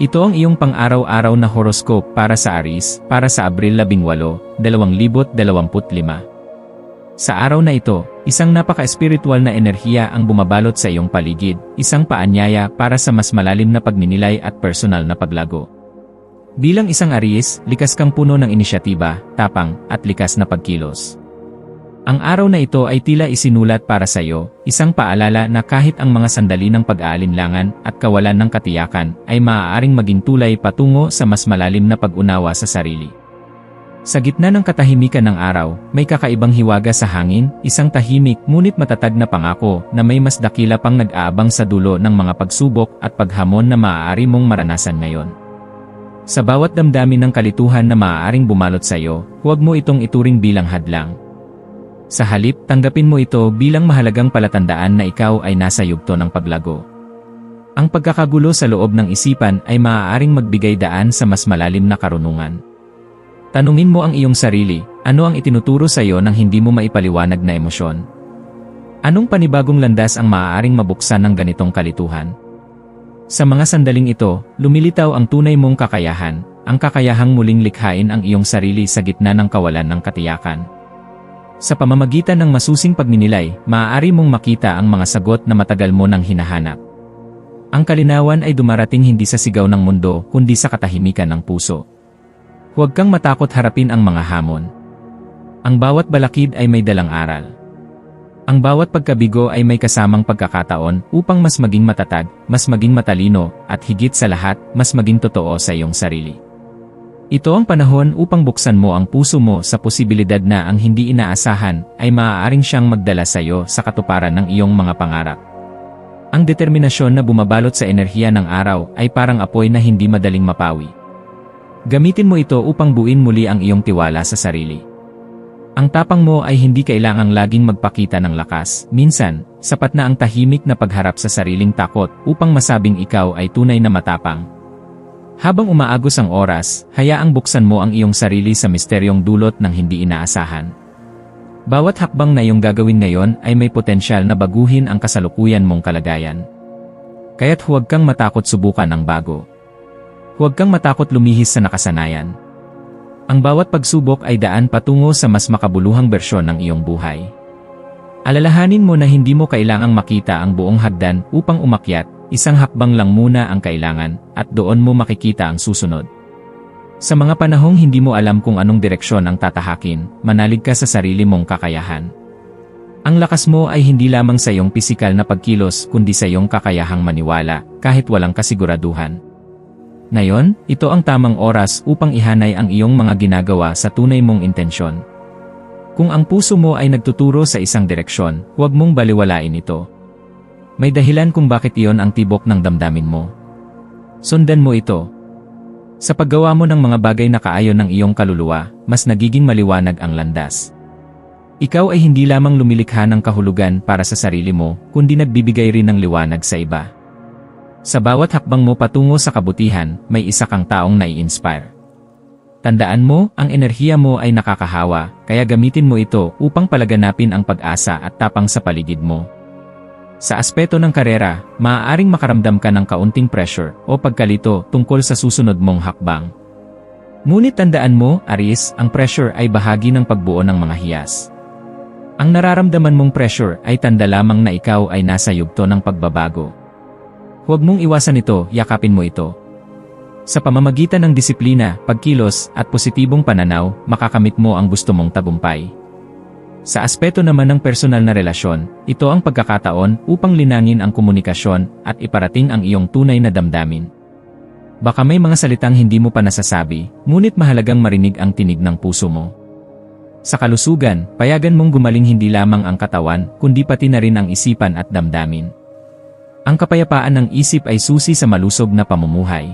Ito ang iyong pang-araw-araw na horoscope para sa Aris, para sa Abril 18, 2025. Sa araw na ito, isang napaka-espiritual na enerhiya ang bumabalot sa iyong paligid, isang paanyaya para sa mas malalim na pagninilay at personal na paglago. Bilang isang Aries, likas kang puno ng inisyatiba, tapang, at likas na pagkilos. Ang araw na ito ay tila isinulat para sa iyo, isang paalala na kahit ang mga sandali ng pag-aalinlangan at kawalan ng katiyakan ay maaaring maging tulay patungo sa mas malalim na pag-unawa sa sarili. Sa gitna ng katahimikan ng araw, may kakaibang hiwaga sa hangin, isang tahimik ngunit matatag na pangako na may mas dakila pang nag-aabang sa dulo ng mga pagsubok at paghamon na maaari mong maranasan ngayon. Sa bawat damdamin ng kalituhan na maaaring bumalot sa iyo, huwag mo itong ituring bilang hadlang, sa halip, tanggapin mo ito bilang mahalagang palatandaan na ikaw ay nasa yugto ng paglago. Ang pagkakagulo sa loob ng isipan ay maaaring magbigay daan sa mas malalim na karunungan. Tanungin mo ang iyong sarili, ano ang itinuturo sa iyo nang hindi mo maipaliwanag na emosyon? Anong panibagong landas ang maaaring mabuksan ng ganitong kalituhan? Sa mga sandaling ito, lumilitaw ang tunay mong kakayahan, ang kakayahang muling likhain ang iyong sarili sa gitna ng kawalan ng katiyakan. Sa pamamagitan ng masusing pagninilay, maaari mong makita ang mga sagot na matagal mo nang hinahanap. Ang kalinawan ay dumarating hindi sa sigaw ng mundo, kundi sa katahimikan ng puso. Huwag kang matakot harapin ang mga hamon. Ang bawat balakid ay may dalang aral. Ang bawat pagkabigo ay may kasamang pagkakataon upang mas maging matatag, mas maging matalino, at higit sa lahat, mas maging totoo sa iyong sarili. Ito ang panahon upang buksan mo ang puso mo sa posibilidad na ang hindi inaasahan ay maaaring siyang magdala sa iyo sa katuparan ng iyong mga pangarap. Ang determinasyon na bumabalot sa enerhiya ng araw ay parang apoy na hindi madaling mapawi. Gamitin mo ito upang buin muli ang iyong tiwala sa sarili. Ang tapang mo ay hindi kailangang laging magpakita ng lakas. Minsan, sapat na ang tahimik na pagharap sa sariling takot upang masabing ikaw ay tunay na matapang, habang umaagos ang oras, hayaang buksan mo ang iyong sarili sa misteryong dulot ng hindi inaasahan. Bawat hakbang na iyong gagawin ngayon ay may potensyal na baguhin ang kasalukuyan mong kalagayan. Kaya't huwag kang matakot subukan ang bago. Huwag kang matakot lumihis sa nakasanayan. Ang bawat pagsubok ay daan patungo sa mas makabuluhang bersyon ng iyong buhay. Alalahanin mo na hindi mo kailangang makita ang buong hagdan upang umakyat, Isang hakbang lang muna ang kailangan, at doon mo makikita ang susunod. Sa mga panahong hindi mo alam kung anong direksyon ang tatahakin, manalig ka sa sarili mong kakayahan. Ang lakas mo ay hindi lamang sa iyong pisikal na pagkilos kundi sa iyong kakayahang maniwala, kahit walang kasiguraduhan. Ngayon, ito ang tamang oras upang ihanay ang iyong mga ginagawa sa tunay mong intensyon. Kung ang puso mo ay nagtuturo sa isang direksyon, huwag mong baliwalain ito. May dahilan kung bakit iyon ang tibok ng damdamin mo. Sundan mo ito. Sa paggawa mo ng mga bagay na kaayon ng iyong kaluluwa, mas nagiging maliwanag ang landas. Ikaw ay hindi lamang lumilikha ng kahulugan para sa sarili mo, kundi nagbibigay rin ng liwanag sa iba. Sa bawat hakbang mo patungo sa kabutihan, may isa kang taong nai-inspire. Tandaan mo, ang enerhiya mo ay nakakahawa, kaya gamitin mo ito upang palaganapin ang pag-asa at tapang sa paligid mo. Sa aspeto ng karera, maaaring makaramdam ka ng kaunting pressure o pagkalito tungkol sa susunod mong hakbang. Ngunit tandaan mo, Aris, ang pressure ay bahagi ng pagbuo ng mga hiyas. Ang nararamdaman mong pressure ay tanda lamang na ikaw ay nasa yugto ng pagbabago. Huwag mong iwasan ito, yakapin mo ito. Sa pamamagitan ng disiplina, pagkilos, at positibong pananaw, makakamit mo ang gusto mong tagumpay. Sa aspeto naman ng personal na relasyon, ito ang pagkakataon upang linangin ang komunikasyon at iparating ang iyong tunay na damdamin. Baka may mga salitang hindi mo pa nasasabi, ngunit mahalagang marinig ang tinig ng puso mo. Sa kalusugan, payagan mong gumaling hindi lamang ang katawan, kundi pati na rin ang isipan at damdamin. Ang kapayapaan ng isip ay susi sa malusog na pamumuhay.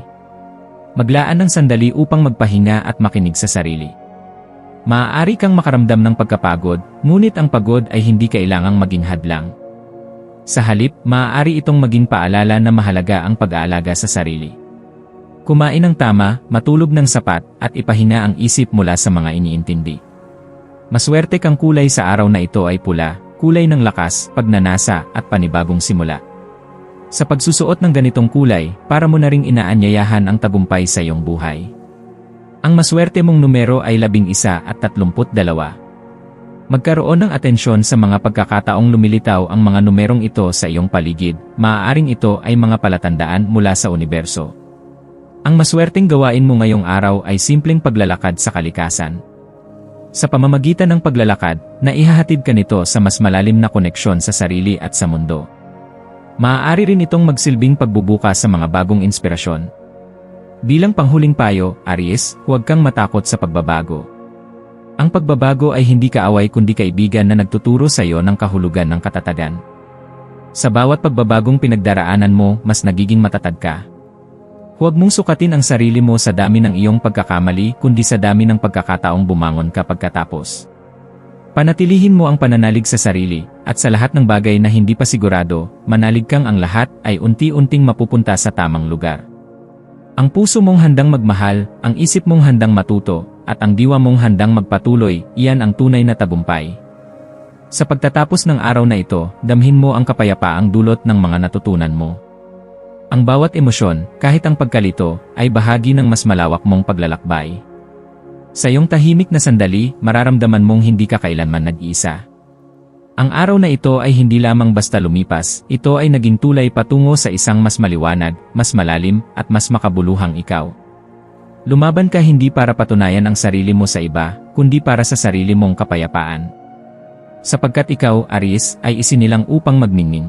Maglaan ng sandali upang magpahinga at makinig sa sarili. Maaari kang makaramdam ng pagkapagod, ngunit ang pagod ay hindi kailangang maging hadlang. Sa halip, maaari itong maging paalala na mahalaga ang pag-aalaga sa sarili. Kumain ng tama, matulog ng sapat, at ipahinga ang isip mula sa mga iniintindi. Maswerte kang kulay sa araw na ito ay pula, kulay ng lakas, pagnanasa, at panibagong simula. Sa pagsusuot ng ganitong kulay, para mo na ring inaanyayahan ang tagumpay sa iyong buhay. Ang maswerte mong numero ay labing isa at tatlumput dalawa. Magkaroon ng atensyon sa mga pagkakataong lumilitaw ang mga numerong ito sa iyong paligid, maaaring ito ay mga palatandaan mula sa universo. Ang maswerteng gawain mo ngayong araw ay simpleng paglalakad sa kalikasan. Sa pamamagitan ng paglalakad, naihahatid ka nito sa mas malalim na koneksyon sa sarili at sa mundo. Maaari rin itong magsilbing pagbubuka sa mga bagong inspirasyon. Bilang panghuling payo, Aries, huwag kang matakot sa pagbabago. Ang pagbabago ay hindi kaaway kundi kaibigan na nagtuturo sa iyo ng kahulugan ng katatagan. Sa bawat pagbabagong pinagdaraanan mo, mas nagiging matatag ka. Huwag mong sukatin ang sarili mo sa dami ng iyong pagkakamali kundi sa dami ng pagkakataong bumangon ka pagkatapos. Panatilihin mo ang pananalig sa sarili, at sa lahat ng bagay na hindi pa sigurado, manalig kang ang lahat ay unti-unting mapupunta sa tamang lugar. Ang puso mong handang magmahal, ang isip mong handang matuto, at ang diwa mong handang magpatuloy, iyan ang tunay na tagumpay. Sa pagtatapos ng araw na ito, damhin mo ang kapayapaang dulot ng mga natutunan mo. Ang bawat emosyon, kahit ang pagkalito, ay bahagi ng mas malawak mong paglalakbay. Sa iyong tahimik na sandali, mararamdaman mong hindi ka kailanman nag-iisa. Ang araw na ito ay hindi lamang basta lumipas, ito ay naging tulay patungo sa isang mas maliwanag, mas malalim, at mas makabuluhang ikaw. Lumaban ka hindi para patunayan ang sarili mo sa iba, kundi para sa sarili mong kapayapaan. Sapagkat ikaw, Aris, ay isinilang upang magningning.